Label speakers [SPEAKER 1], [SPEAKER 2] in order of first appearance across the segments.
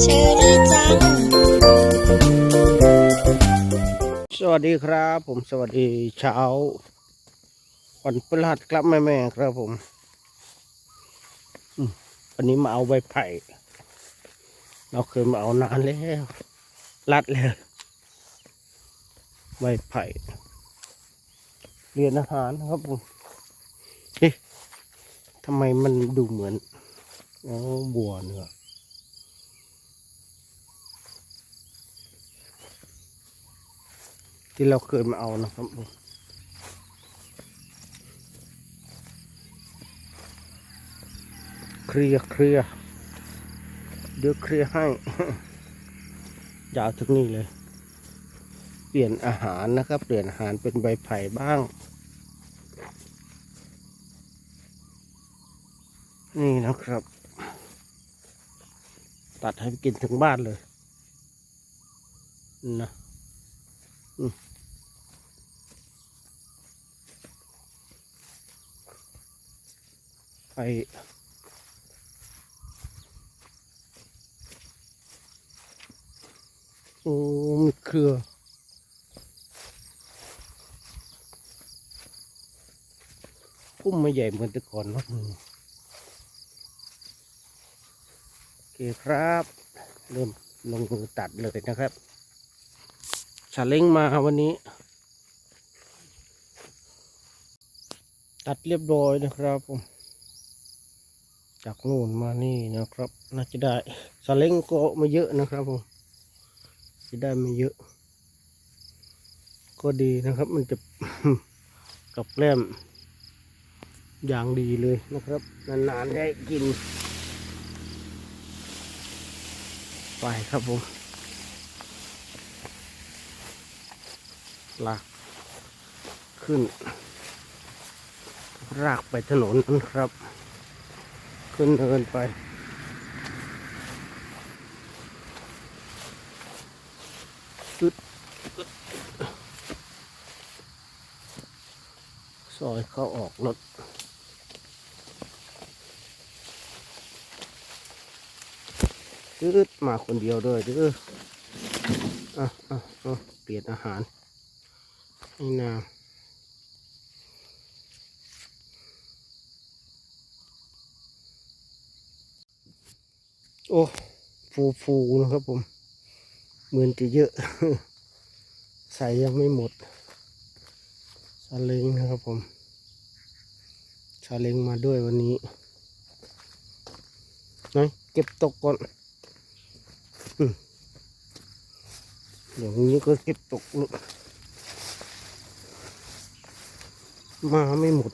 [SPEAKER 1] เชอรี่จัง
[SPEAKER 2] สวัสดีครับ ผมสวัสดีเช้าวันพฤหัสครับแม่แม่ครับผมวันนี้มาเอาใบไผ่ เราเคยมาเอานานแล้วรัดเลยใบไผ่เรียนอาหารครับผมเอ๊ะ ทำไมมันดูเหมือนอ๋อบัวเนื้อที่เราเคยมาเอานะครับผมเคลียเคลียเดี๋ยวเคลียให้ยาวถึงนี่เลย เปลี่ยนอาหารนะครับ เปลี่ยนอาหารเป็นใบไผ่บ้าง นี่นะครับ ตัดให้กินถึงบ้านเลยนะไปโอ้มีเครือพุ่มไม่ใหญ่เหมือนแต่ก่อนเนอะโอ เคครับ เริ่มลงมือตัดเลยนะครับชาเล้งมาวันนี้ ตัดเรียบร้อยนะครับผมจากนู่นมานี่นะครับ น่าจะได้สเล้งก็ม่เยอะนะครับผมจะได้ไม่เยอะ ก็ดีนะครับ มันจะกับแกล้มอย่างดีเลยนะครับ นานๆได้กิน ไปครับผมลากขึ้น รากไปถนนนะครับ ขึ้นเนินไปตึ๊ดตึ๊ดซอยเข้าออกรถ ตึ๊ดมาคนเดียวด้วยเด้ออะอะอะเปลี่ยนอาหารให้นาโอ้ฟูฟูนะครับผมเหมือนจะเยอะ ใส่ยังไม่หมดซาเล้งนะครับผมซาเล้งมาด้วยวันนี้นะเก็บตกก่อน อืมเดี๋ยวนี้ก็เก็บตกลูกมาไม่หมด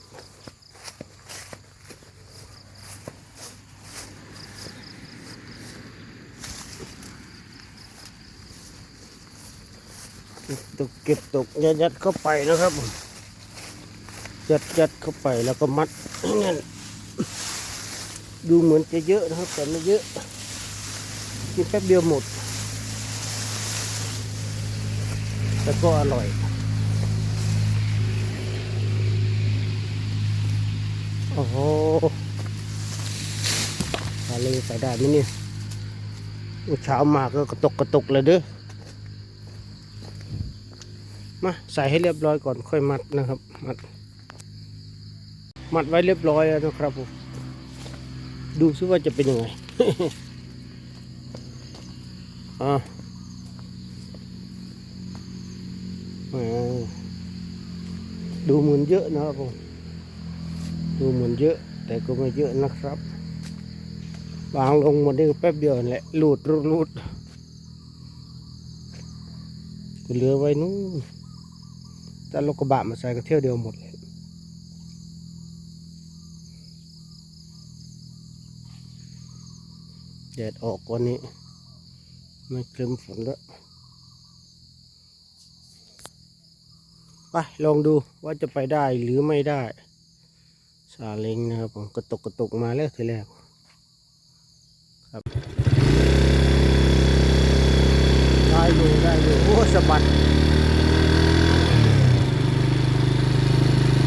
[SPEAKER 2] ตกเก็บตกยัดยัดเข้าไปนะครับยัดยัดเข้าไปแล้วก็มัดนั่นดูเหมือนจะเยอะนะครับแต่ไม่เยอะ กินแป๊บเดียวหมดแต่ก็อร่อยโอ้โหอะไรใส่ได้ไหมเนี่ยเช้ามาก็กระตกกระตกเลยเด้อ มาใส่ให้เรียบร้อยก่อนค่อยมัดนะครับ มัด มัดไว้เรียบร้อยแล้วนะครับผม ดูซิว่าจะเป็นยังไง อ่าอ่าดูเหมือนเยอะนะครับผมดูเหมือนเยอะ แต่ก็ไม่เยอะนะครับวางลงหมดนี่แป๊บเดียวแหละลูดรูดรูดเหลือไว้นู้นแต่รถกระบะมาใส่ก็เที่ยวเดียวหมดเลยแดดออกว่านี้ ไม่คลึมฝนแล้วไปลองดูว่าจะไปได้หรือไม่ได้ซาเล้งนะครับผมกระตกกระตกมาแล้วทีแรกครับได้อยู่ได้อยู่โอ้สะบัด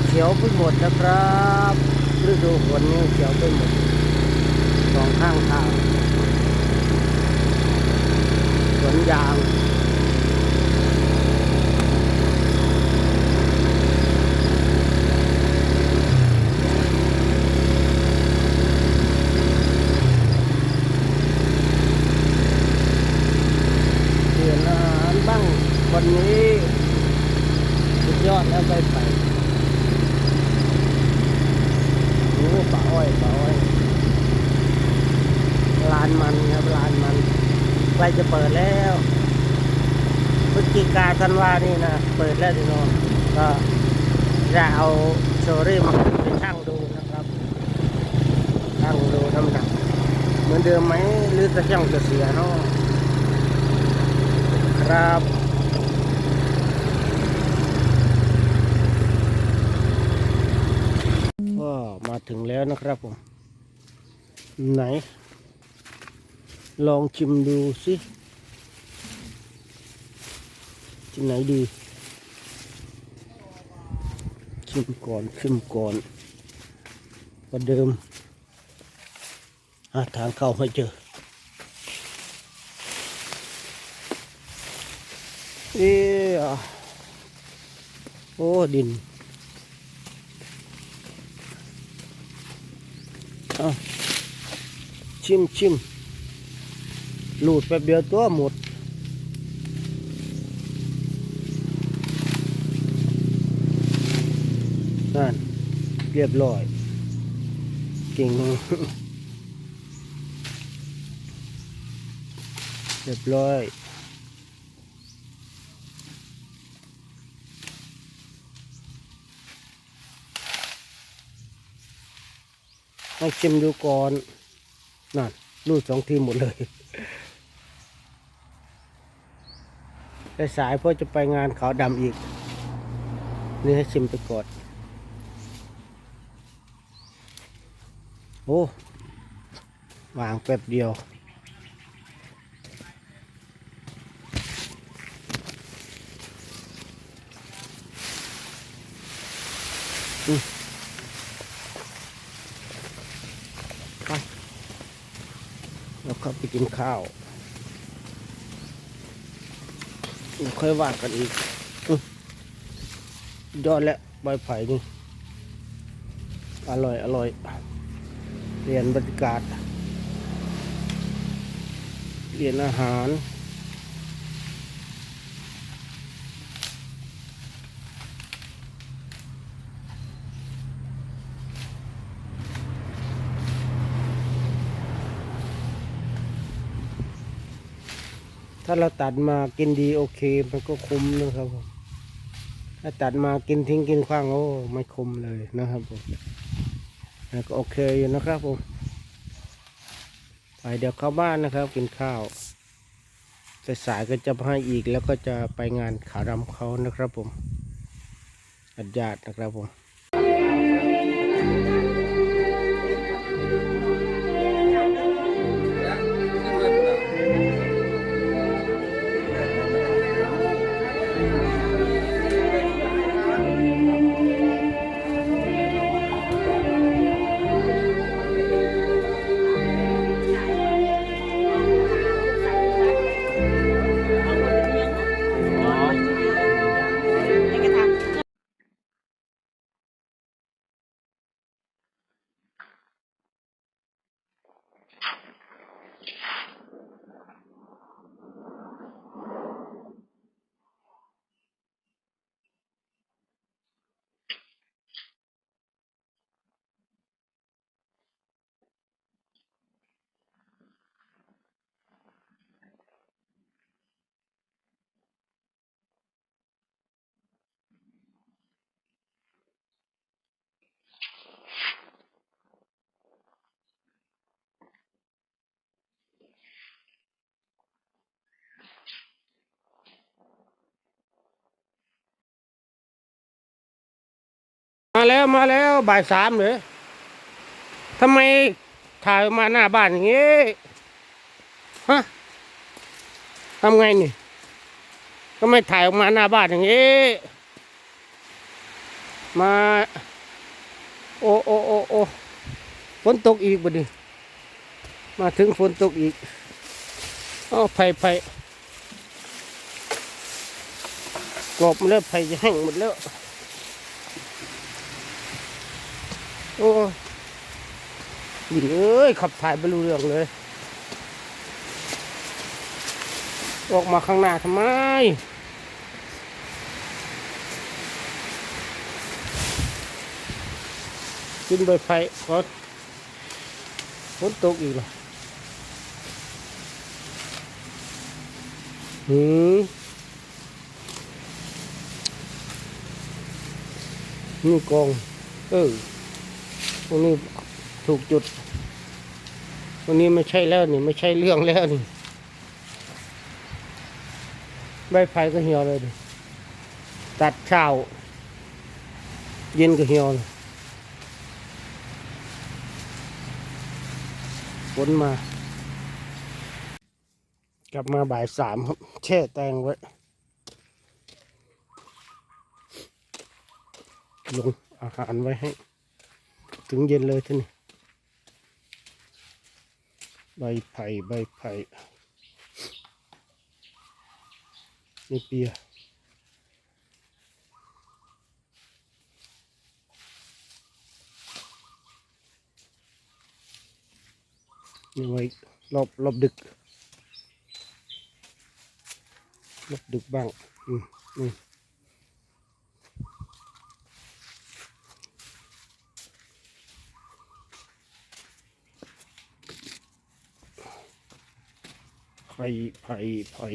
[SPEAKER 2] เขียวไปหมดนะครับฤดูฝนนี่เขียวไปหมดสองข้างทาง วนยางเปลี่ยนอาหารบ้างวันนี้สุดยอดแล้วไปไปโอ้ป่าอ้อยป่าอ้อยลานมันครับลานมัน ใกล้จะเปิดแล้วพฤศจิกาธันวานี่นะ เปิดแล้วทีน้องก็จะเอาโชรี่มาไปช่างดูนะครับช่างดูน้ำหนักเหมือนเดิมไหมหรือจะช่างจะเสียเนาะครับก็มาถึงแล้วนะครับผมไหน ลองชิมดูสิที่ไหนดี ชิมก่อนชิมก่อนประเดิม หาทางเข้าให้เจอ เออโอ้ดินเอาชิมชิม หลูดแป๊บเดียวตัวหมดนั่นเรียบร้อยเก่งเรียบร้อยให้ชิมดูก่อนนั่นรูดสองทีหมดเลย สายเพราะจะไปงานเขาดำอีก นี่ให้ชิมไปก่อนโอ้วางแป๊บเดียวแล้วก็ไปกินข้าวเดี๋ยว ค่อยว่ากันอีกอื้อยอดแล้วใบไผ่นี่อร่อย อร่อยเปลี่ยนบรรยากาศเปลี่ยนอาหาร ถ้าเราตัดมากินดีโอเค มันก็คุ้มนะครับผมถ้าตัดมากินทิ้งกินขว้างโอ้ไม่คุ้มเลยนะครับผมแต่ก็โอเคอยู่นะครับผมไปเดี๋ยวเข้าบ้านนะครับ กินข้าวสายก็จะให้อีกแล้วก็จะไปงานขาวดำเขานะครับผมอัดญาตินะครับผม มาแล้วมาแล้วบ่ายสามเลยทำไมถ่ายออกมาหน้าบ้านอย่างงี้ฮะทำไงนี่ก็ไม่ถ่ายออกมาหน้าบ้านอย่างงี้มา โอโอโอโอฝนตกอีกบ่ดิมาถึงฝนตกอีกอ้าวไผ่ไผ่กรอบมาแล้วไผ่จะแห้งหมดแล้ว โอ้ยินเอ้ยขับถ่ายไปรู้เรื่องเลย ออกมาข้างหน้าทำไมกินใบไผ่ก่อนฝนตกอีกเหรอหืมนี่กอง เออ ตรงนี้ถูกจุดตรงนี้ไม่ใช่แล้วนี่ไม่ใช่เรื่องแล้วนี่ใบไผ่ก็เหี่ยวเลยดิตัดเช้า เย็นก็เหี่ยวเลยฝนมา กลับมาบ่ายสามครับแช่แตงไว้ลงอาหารไว้ให้ ถึงเย็นเลยท่านี่ใบไผ่ใบไผ่นี่เปียนี่ไว้รอบรอบดึกรอบดึกบ้าง อืมอื ผ่ไผ่ไผ่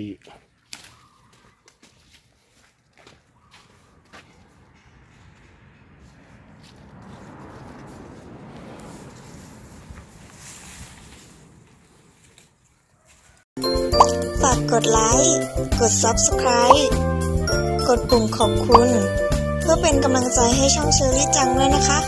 [SPEAKER 1] ฝากกดไลค์ กด Subscribe กดปุ่มขอบคุณ เพื่อเป็นกำลังใจให้ช่องเชอรี่จังด้วยนะคะ